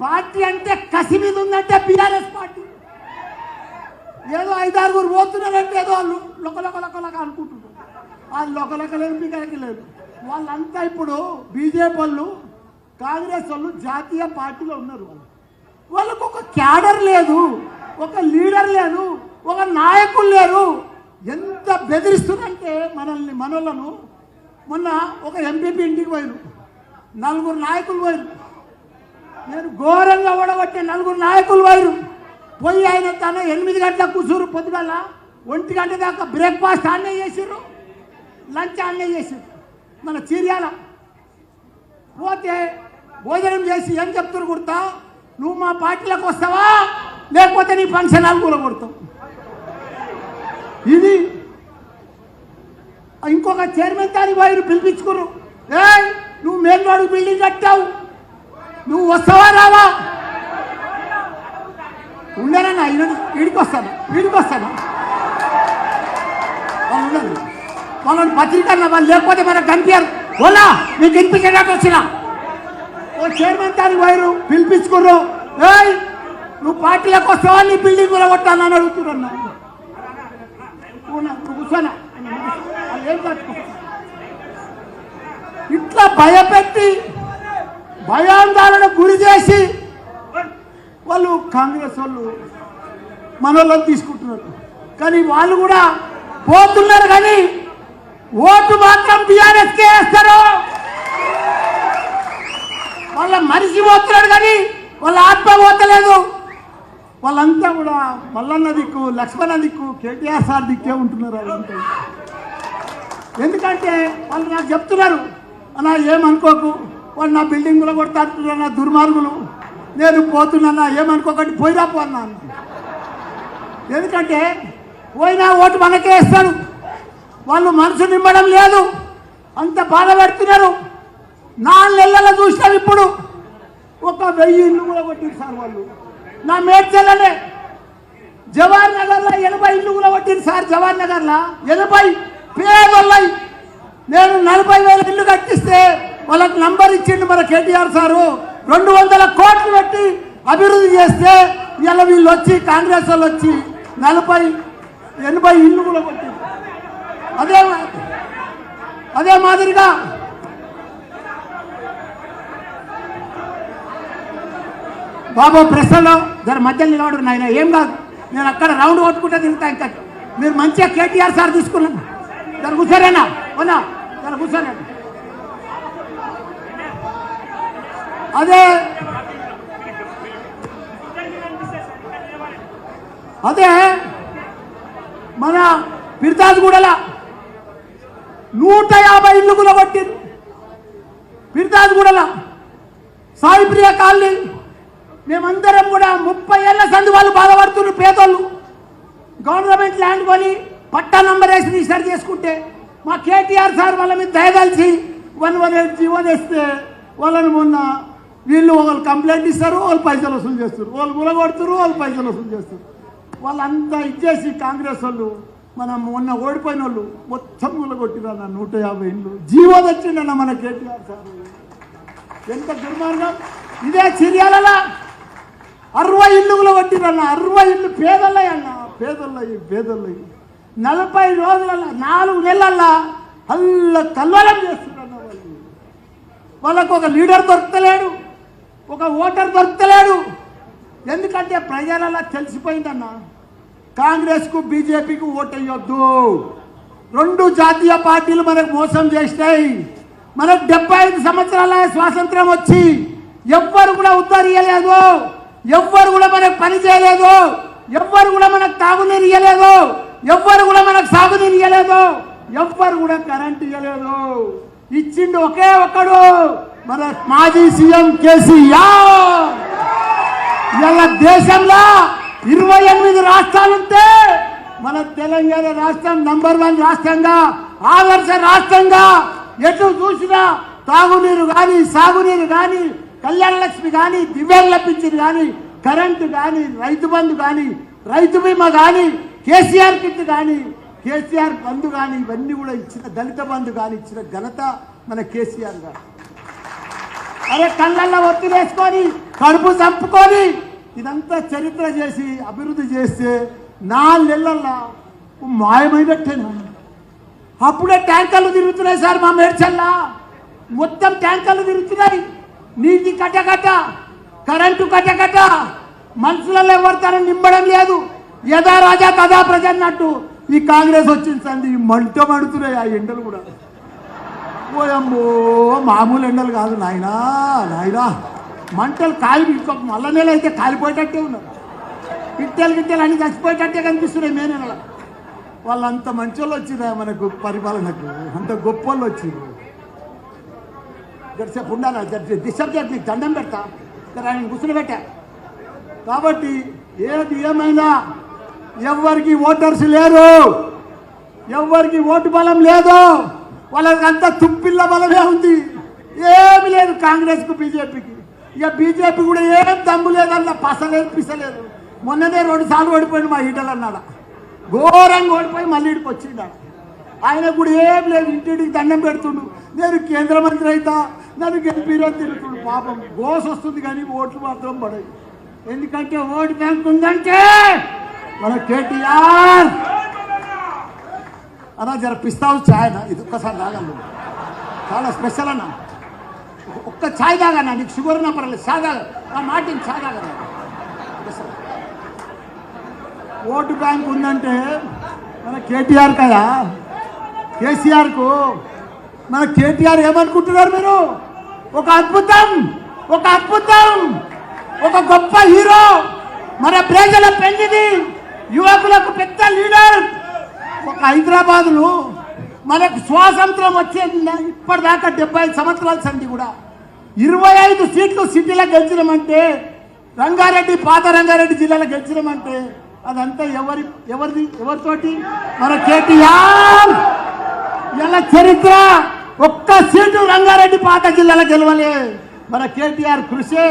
Party అంటే కసి మీద ఉందంటే బీఆర్ఎస్ పార్టీ. ఏదో ఐదారుగురు పోతున్నారంటే ఏదో వాళ్ళు లొకలొక అనుకుంటున్నారు. వాళ్ళు లొకలొక లేదు లేదు. వాళ్ళంతా ఇప్పుడు బీజేపీ వాళ్ళు కాంగ్రెస్ వాళ్ళు జాతీయ పార్టీలో ఉన్నారు వాళ్ళు. వాళ్ళకు ఒక క్యాడర్ లేదు ఒక లీడర్ లేదు ఒక నాయకులు లేరు. ఎంత బెదిరిస్తుందంటే మనల్ని మనలను మొన్న ఒక ఎంపీపీ ఇంటికి పోయారు నలుగురు నాయకులు పోయారు నేను ఘోరంగా ఓడగొట్టే నలుగురు నాయకులు వైరు. పోయి ఆయన తన ఎనిమిది గంటల కూర్చురు. పొద్దుగల ఒంటి గంట దాకా బ్రేక్ఫాస్ట్ అన్నీ చేసిర్రు. లంచ్ అన్నీ చేసిర్రు. మన చీర్యాల. పోతే భోజనం చేసి ఏం చెప్తున్నారు కుడతా నువ్వు మా పార్టీలోకి వస్తావా? లేకపోతే నీ ఫంక్షన్ హాల్ కూడా కొడతావు ఇది ఇంకొక చైర్మన్ దాని వైరు పిలిపించుకురు ఏ నువ్వు మేల్వాడు బిల్డింగ్ కట్టావు. నువ్వు వస్తావా రావా? ఉండనన్నా వీడికి వస్తాను వీడికి వస్తాను వాళ్ళు ఉండరు. వాళ్ళని పత్రిక వాళ్ళు లేకపోతే మనకు కనిపించారు. ఓలా నీకు వినిపించేటట్టు వచ్చిన. ఓ చైర్మన్ దానికి పోయారు పిలిపించుకుర్రు. ఏయ్ నువ్వు పార్టీలకు వస్తావా? నీ బిల్డింగ్ కూడా కొట్టాలని అడుగుతున్నా కూర్చోనా? ఇట్లా భయపెట్టి భయాందాలను గురి చేసి వాళ్ళు కాంగ్రెస్ వాళ్ళు మనోళ్ళని తీసుకుంటున్నారు. కానీ వాళ్ళు కూడా పోతున్నారు కానీ ఓటు మాత్రం టీఆర్ఎస్కే వేస్తారు. వాళ్ళ మనిషి పోతున్నాడు కానీ వాళ్ళ ఆత్మ పోతలేదు. వాళ్ళంతా కూడా మల్లన్న దిక్కు లక్ష్మణ దిక్కు కేటీఆర్ సార్ దిక్కే ఉంటున్నారు వాళ్ళంతా. ఎందుకంటే వాళ్ళు నాకు చెప్తున్నారు అలా ఏమనుకోకు? వాళ్ళు నా బిల్డింగ్ కూడా కొడతా నా దుర్మార్గులు. నేను పోతున్నా ఏమనుకోకండి పోయిరా పో ఎందుకంటే పోయినా ఓటు మనకే ఇస్తాడు వాళ్ళు మనసు నింపడం లేదు. అంత బాధ పెడుతున్నారు. నాలుగు నెలల చూసినాం ఇప్పుడు. ఒక వెయ్యి ఇల్లు కూడా కొట్టిరు సార్ వాళ్ళు. నా మేడ్చల్లనే జవహర్ నగర్లో ఎనభై ఇల్లు కూడా కొట్టింది సార్ జవహర్ నగర్లో. ఎనభై పేదోళ్ళై. నేను నలభై వేల ఇల్లు కట్టిస్తే వాళ్ళకి నంబర్ ఇచ్చిండు మన కేటీఆర్ సారు. రెండు వందల కోట్లు పెట్టి అభివృద్ధి చేస్తే ఇలా వీళ్ళు వచ్చి కాంగ్రెస్ వాళ్ళు వచ్చి నలభై ఎనభై ఇల్లు కూడా కొట్టింది అదే అదే మాదిరిగా బాబు ప్రశ్నలో దాని మధ్యలో నిలబడు నాయన. ఏం కాదు. నేను అక్కడ రౌండ్ కొట్టుకుంటే తిరుగుతా ఇంకా. మీరు మంచిగా కేటీఆర్ సార్ తీసుకున్నాను దాని కూర్చోరేనా? అవునా దాని కూర్చోరేనా? అదే. అదే. మన పిర్తాజ్గూడల నూట యాభై ఇల్లు కూడా కొట్టింది పిర్తాజ్గూడల సాయిప్రియ కాలనీ. మేమందరం కూడా ముప్పై ఏళ్ళ సంది వాళ్ళు బాధపడుతున్న పేదోళ్ళు. గవర్నమెంట్ ల్యాండ్ కొని పట్టా నంబర్ వేసి రిజిస్టర్ చేసుకుంటే మా కేటీఆర్ సార్ వాళ్ళ మీద దయదలిచి వన్ వన్ ఎయిట్ జీవో తెస్తే వాళ్ళని మొన్న వీళ్ళు వాళ్ళు కంప్లైంట్ ఇస్తారు వాళ్ళు పైసలు వసూలు చేస్తారు. వాళ్ళు గులగొడుతారు వాళ్ళు పైసలు వసూలు చేస్తారు. వాళ్ళంతా ఇచ్చేసి కాంగ్రెస్ వాళ్ళు మనం మొన్న ఓడిపోయిన వాళ్ళు మొత్తం గులగొట్టిరన్న నూట యాభై ఇండ్లు. జీవో తెచ్చిండన్న మన కేటీఆర్ సార్. ఎంత దుర్మార్గం. ఇదే చిర్యాలలో అరవై ఇల్లుగులు కొట్టిరన్న అరవై ఇల్లు పేదలయ్య అన్న పేదలయ్యి పేదలయ్యి నలభై రోజులలో నాలుగు నెలల్లా అల్ల కల్వలం చేస్తున్నారు వాళ్ళు. వాళ్ళకు ఒక లీడర్ దొరకలేడు. ఒక ఓటర్ దొరకలేడు ఎందుకంటే ప్రజలలో తెలిసిపోయిందన్న. కాంగ్రెస్కు బీజేపీకి ఓటేయొద్దు రెండు జాతీయ పార్టీలు మనకు మోసం చేసినాయి. మనకు డెబ్బై ఐదు సంవత్సరాల స్వాతంత్రం వచ్చి ఎవ్వరు కూడా ఉద్ధరియలేదు ఎవ్వరు కూడా మనకు పని చేయలేదు. ఎవ్వరు కూడా మనకు తాగునీరు ఇయ్యలేదు. ఎవ్వరు కూడా మనకు సాగునీరు ఇయ్యలేదు. ఎవ్వరు కూడా కరెంట్ ఇయ్యలేదు. ఇచ్చిండు ఒకే ఒక్కడు. మన మాజీ సీఎం కేసీఆర్! ఇవాళ దేశంలో ఇరవై ఎనిమిది రాష్ట్రాలుంటే మన తెలంగాణ రాష్ట్రం నంబర్ వన్ రాష్ట్రంగా ఆదర్శ రాష్ట్రంగా ఎటు చూసినా తాగునీరు కానీ సాగునీరు కానీ కళ్యాణ లక్ష్మి కానీ దివ్యాంగ పింఛన్ కానీ కరెంటు కానీ రైతు బంధు కానీ రైతు బీమా కానీ కేసీఆర్ కిట్ కానీ కేసీఆర్ బంధు కానీ ఇవన్నీ కూడా ఇచ్చిన దళిత బంధు కానీ ఇచ్చిన ఘనత మన కేసీఆర్ గారు. అరే కళ్ళల్లో ఒత్తి వేసుకొని కడుపు చంపుకొని ఇదంతా చరిత్ర చేసి అభివృద్ధి చేస్తే నాలుగు మాయమైనట్టేనా? అప్పుడే ట్యాంకర్లు తిరుగుతున్నాయి సార్ మా మేడ్చల్లా. మొత్తం ట్యాంకర్లు తిరుగుతున్నాయి. నీటి కట్టకట్ట కరెంటు కట్టకట్ట మనుషులలో ఎవరితనం నింపడం లేదు. యథా రాజా కథా ప్రజన్నట్టు ఈ కాంగ్రెస్ వచ్చింది సంది మంట మడుతున్నాయి ఆ ఎండలు కూడా. ఓయమ్మో మామూలు ఎండలు కాదు నాయనా నాయనా. మంటలు కాలి ఇంకొక మల్ల నెల అయితే కాలిపోయేటట్టే ఉన్నారు. పిట్టెలు గిట్టెలు అన్ని చచ్చిపోయేటట్టే కనిపిస్తున్నాయి మే నెల వాళ్ళంత మంచోళ్ళు వచ్చిరా మనకు పరిపాలనకు. అంత గొప్ప వాళ్ళు వచ్చింది గడిసేపు ఉండాలి? డిస్టర్బ్ చేసి నీకు దండం పెడతా. ఇక్కడ ఆయన కూర్చుని పెట్టా కాబట్టి ఏది ఏమైనా ఎవరికి ఓటర్స్ లేరు. ఎవరికి ఓటు బలం లేదు. వాళ్ళకంతా తుప్పిల్ల బలమే ఉంది. ఏమి లేదు కాంగ్రెస్కు బీజేపీకి. ఇక బీజేపీ కూడా ఏం దమ్ము లేదన్న పసలేదు పిసలేదు. మొన్ననే రెండు సార్లు ఓడిపోయింది మా ఈటలు అన్నాడు. ఘోరంగా ఓడిపోయి మళ్ళీ ఇడికి వచ్చిండు. ఆయన కూడా ఏం లేదు ఇంటింటికి దండం పెడుతుండు. నేను కేంద్ర మంత్రి అవుతా నన్ను గెలిపిరో తిరుగుతుండు. పాపం గోస వస్తుంది కానీ ఓట్లు మాత్రం పడవు. ఎందుకంటే ఓటు బ్యాంక్ ఉందంటే మన కేటీఆర్! అన్నా జర పిస్తావు ఛాయ్ అన్న. ఇది ఒక్కసారి తాగలను చాలా స్పెషల్ అన్న. ఒక్క ఛాయ్ తాగన్నా నీకు షుగర్ ఉన్నా పర్లేదు ఛాయ్ తాగ ఆ మాటిని ఛాయ్ తాగన్నా ఓటు బ్యాంక్ ఉందంటే మన కేటీఆర్ కదా. కేసీఆర్కు మన కేటీఆర్ ఏమనుకుంటున్నారు మీరు? ఒక అద్భుతం ఒక అద్భుతం ఒక గొప్ప హీరో. మన ప్రజల పెళ్ళిది యువకులకు పెద్ద లీడర్. ఒక హైదరాబాదులో మనకు స్వాతంత్రం వచ్చేది ఇప్పటిదాకా డెబ్బై సంవత్సరాల సంధి కూడా. ఇరవై ఐదు సీట్లు సిటీలో గెలిచినామంటే రంగారెడ్డి పాత రంగారెడ్డి జిల్లాలో గెలిచినామంటే అదంతా ఎవరి ఎవరిది ఎవరితోటి? మన కేటీఆర్! ఇలా చరిత్ర ఒక్క సీటు రంగారెడ్డి పాత జిల్లాలో గెలవలే. మన కేటీఆర్ కృషి.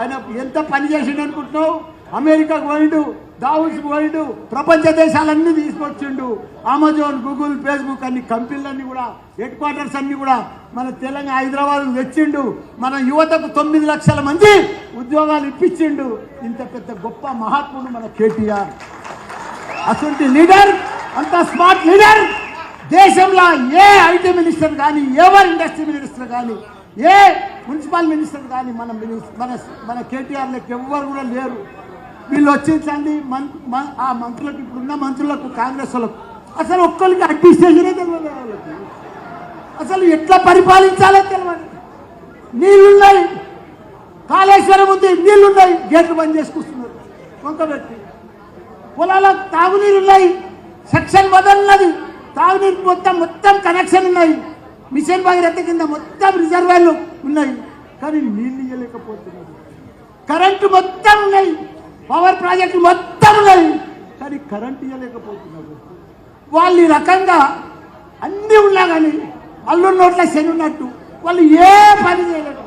ఆయన ఎంత పని చేసిండు అనుకుంటున్నావు? అమెరికాకు పోయిండు. దావుస్ వరల్డ్ ప్రపంచ దేశాలన్నీ తీసుకొచ్చిండు. అమెజాన్ గూగుల్ ఫేస్బుక్ అన్ని కంపెనీలన్నీ కూడా హెడ్ క్వార్టర్స్ అన్ని కూడా మన తెలంగాణ హైదరాబాద్ తెచ్చిండు. మన యువతకు తొమ్మిది లక్షల మంది ఉద్యోగాలు ఇప్పించిండు. ఇంత పెద్ద గొప్ప మహాత్ముడు మన కేటీఆర్. అటువంటి లీడర్ అంత స్మార్ట్ లీడర్ దేశంలో ఏ ఐటీ మినిస్టర్ కానీ ఎవరు ఇండస్ట్రీ మినిస్టర్ కానీ ఏ మున్సిపల్ మినిస్టర్ కానీ మన మినిస్- మన మన కేటీఆర్ లెక్క ఎవ్వరు కూడా లేరు. వీళ్ళు వచ్చేసండి మన్ ఆ మంత్రులకు ఇప్పుడున్న మంత్రులకు కాంగ్రెస్ వాళ్ళకు. అసలు ఒక్కరికి అడ్మినిస్ట్రేషనే తెలియదు వాళ్ళకి. అసలు ఎట్లా పరిపాలించాలో తెలియదు నీళ్ళున్నాయి కాళేశ్వరం ఉంది నీళ్ళున్నాయి గేట్లు బంద్ చేసుకొస్తున్నారు కొంత వ్యక్తి. పొలాల్లో తాగునీరు ఉన్నాయి సెక్షన్ వదలన్నది తాగునీరు మొత్తం మొత్తం కనెక్షన్ ఉన్నాయి. మిషన్ భగీరథ కింద మొత్తం రిజర్వాయర్లు ఉన్నాయి. కానీ నీళ్ళు ఇవ్వలేకపోతున్నారు కరెంటు మొత్తం ఉన్నాయి. పవర్ ప్రాజెక్టులు మొత్తం ఉన్నాయి. కానీ కరెంటు ఇవ్వలేకపోతున్నారు వాళ్ళు ఈ రకంగా అన్నీ ఉన్నా కానీ అల్లు నోట్ల శని ఉన్నట్టు వాళ్ళు ఏ పని చేయలేదు